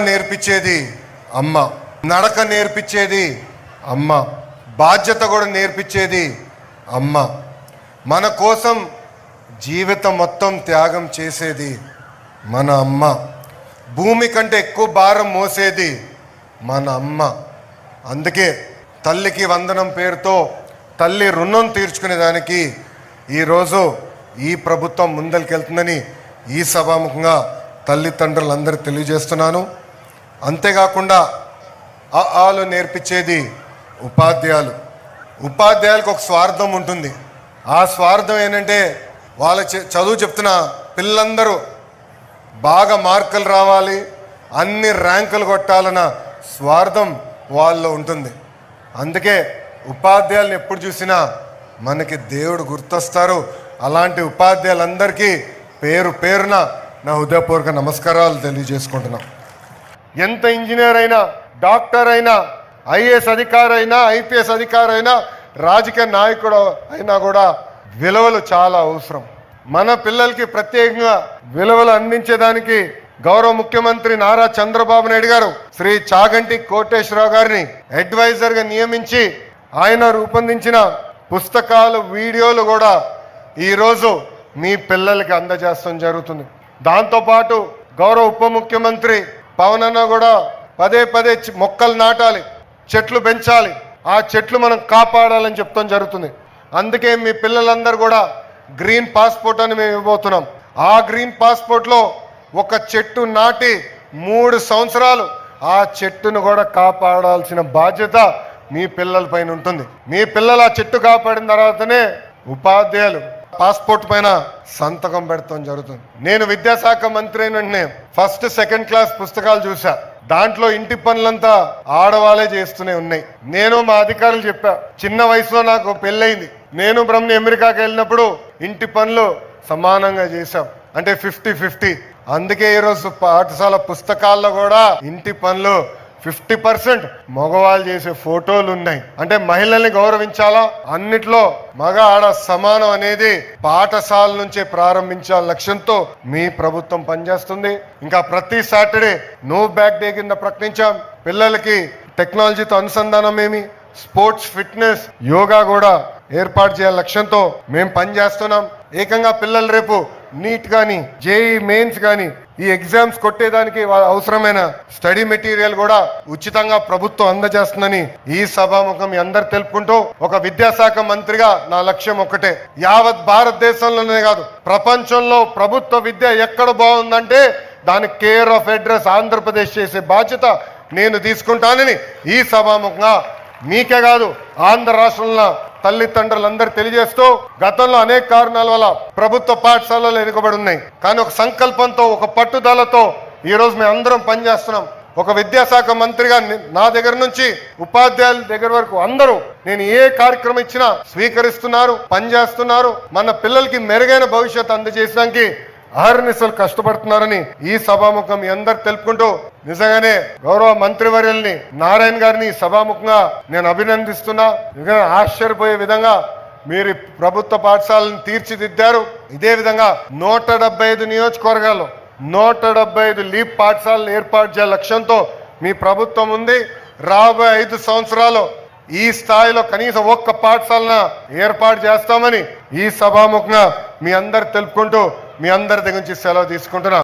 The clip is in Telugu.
నేర్పించేది అమ్మ. నడక నేర్పించేది అమ్మ. బాధ్యత కూడా నేర్పించేది అమ్మ. మన కోసం జీవితం మొత్తం త్యాగం చేసేది మన అమ్మ. భూమి కంటే ఎక్కువ భారం మోసేది మన అమ్మ. అందుకే తల్లికి వందనం పేరుతో తల్లి రుణం తీర్చుకునేదానికి ఈరోజు ఈ ప్రభుత్వం ముందరికెళ్తుందని ఈ సభాముఖంగా తల్లిదండ్రులందరూ తెలియజేస్తున్నాను. అంతేకాకుండా ఆ ఆలు నేర్పించేది ఉపాధ్యాయులు. ఉపాధ్యాయులకు ఒక స్వార్థం ఉంటుంది. ఆ స్వార్థం ఏంటంటే వాళ్ళ చదువు చెప్తున్న పిల్లలందరూ బాగా మార్కులు రావాలి అన్ని ర్యాంకులు కొట్టాలన్న స్వార్థం వాళ్ళలో ఉంటుంది. అందుకే ఉపాధ్యాయులను ఎప్పుడు చూసినా మనకి దేవుడు గుర్తొస్తారు. అలాంటి ఉపాధ్యాయులందరికీ పేరు పేరున నా హృదయపూర్వక నమస్కారాలు తెలియజేసుకుంటున్నాం. ఎంత ఇంజనీర్ అయినా డాక్టర్ అయినా ఐఏఎస్ అధికారి అయినా ఐపీఎస్ అధికారి అయినా రాజకీయ నాయకుడు అయినా కూడా విలువలు చాలా అవసరం. మన పిల్లలకి ప్రత్యేకంగా విలువలు అందించేదానికి గౌరవ ముఖ్యమంత్రి నారా చంద్రబాబు నాయుడు గారు శ్రీ చాగంటి కోటేశ్వరరావు గారిని అడ్వైజర్గా నియమించి ఆయన రూపొందించిన పుస్తకాలు వీడియోలు కూడా ఈరోజు మీ పిల్లలకి అందజేస్తాం జరుగుతుంది. దాంతోపాటు గౌరవ ఉప ముఖ్యమంత్రి పవన్ అన్న కూడా పదే పదే చి- మొక్కలు నాటాలి చెట్లు పెంచాలి. ఆ చెట్లు మనం కాపాడాలని చెప్తాం జరుగుతుంది. అందుకే మీ పిల్లలందరూ కూడా గ్రీన్ పాస్పోర్ట్ అని మేము ఇవ్వబోతున్నాం. ఆ గ్రీన్ పాస్పోర్ట్లో ఒక చెట్టు నాటి మూడు సంవత్సరాలు ఆ చెట్టును కూడా కాపాడాల్సిన బాధ్యత మీ పిల్లల పైన ఉంటుంది. మీ పిల్లలు ఆ చెట్టు కాపాడిన తర్వాతనే ఉపాధ్యాయులు పాస్పోర్ట్ పైన సంతకం పెడతాం జరుగుతుంది. నేను విద్యాశాఖ మంత్రి అయిన వెంటనే ఫస్ట్ సెకండ్ క్లాస్ పుస్తకాలు చూసా దాంట్లో ఇంటి పనులంతా ఆడవాళ్ళే చేస్తూనే ఉన్నాయి. నేను మా అధికారులు చెప్పా చిన్న వయసులో నాకు పెళ్ళయింది. నేను బ్రహ్మ అమెరికాకి వెళ్ళినప్పుడు ఇంటి పనులు సమానంగా చేశాం. అంటే ఫిఫ్టీ ఫిఫ్టీ. అందుకే ఈరోజు పాఠశాల పుస్తకాల్లో కూడా ఇంటి పనులు ఫిఫ్టీ పర్సెంట్ మగవాళ్ళు చేసే ఫోటోలు ఉన్నాయి. అంటే మహిళల్ని గౌరవించాలా? అన్నిట్లో మగ ఆడ సమానం అనేది పాఠశాల నుంచే ప్రారంభించాల లక్ష్యంతో మీ ప్రభుత్వం పనిచేస్తుంది. ఇంకా ప్రతి సాటర్డే నో బ్యాక్ డే కింద ప్రకటించాం. పిల్లలకి టెక్నాలజీతో అనుసంధానం ఏమి? స్పోర్ట్స్ ఫిట్నెస్ యోగా కూడా ఏర్పాటు చేయాల లక్ష్యంతో మేము పనిచేస్తున్నాం. ఏకంగా పిల్లలు రేపు నీట్ కానీ జేఈ మెయిన్స్ కానీ ఈ ఎగ్జామ్స్ కొట్టేదానికి అవసరమైన స్టడీ మెటీరియల్ కూడా ఉచితంగా ప్రభుత్వం అందజేస్తుందని ఈ సభాముఖం అందరు తెలుపుకుంటూ ఒక విద్యాశాఖ మంత్రిగా నా లక్ష్యం ఒక్కటే. యావత్ భారతదేశంలోనే కాదు ప్రపంచంలో ప్రభుత్వ విద్య ఎక్కడ బాగుందంటే దాని కేర్ ఆఫ్ అడ్రస్ ఆంధ్రప్రదేశ్ చేసే బాధ్యత నేను తీసుకుంటానని ఈ సభాముఖంగా మీకే కాదు ఆంధ్ర రాష్ట్రంలో తల్లిదండ్రులందరూ తెలియజేస్తూ గతంలో అనేక కారణాల వల్ల ప్రభుత్వ పాఠశాలలు వెనుకబడి ఉన్నాయి. కానీ ఒక సంకల్పంతో ఒక పట్టుదలతో ఈ రోజు మేము అందరం పనిచేస్తున్నాం. ఒక విద్యాశాఖ మంత్రిగా నా దగ్గర నుంచి ఉపాధ్యాయుల దగ్గర వరకు అందరూ నేను ఏ కార్యక్రమం ఇచ్చినా స్వీకరిస్తున్నారు పనిచేస్తున్నారు. మన పిల్లలకి మెరుగైన భవిష్యత్తు అందజేయడానికి అహర్నిశలు కష్టపడుతున్నారని ఈ సభాముఖం మీ అందరు తెలుపుకుంటూ నిజంగానే గౌరవ మంత్రివర్యుల్ని నారాయణ గారిని సభాముఖంగా నేను అభినందిస్తున్నా. నిజంగా ఆశ్చర్యపోయే విధంగా మీరు ప్రభుత్వ పాఠశాలను తీర్చిదిద్దారు. ఇదే విధంగా నూట డెబ్బై ఐదు నియోజకవర్గాలు నూట డెబ్బై ఐదు లీప్ పాఠశాలను ఏర్పాటు చేయాల లక్ష్యంతో మీ ప్రభుత్వం ఉంది. రాబోయే ఐదు సంవత్సరాలు ఈ స్థాయిలో కనీసం ఒక్క పాఠశాలన ఏర్పాటు చేస్తామని ఈ సభాముఖంగా మీ అందరు తెలుపుకుంటూ మీ అందరి దగ్గర నుంచి సెలవు తీసుకుంటున్నా.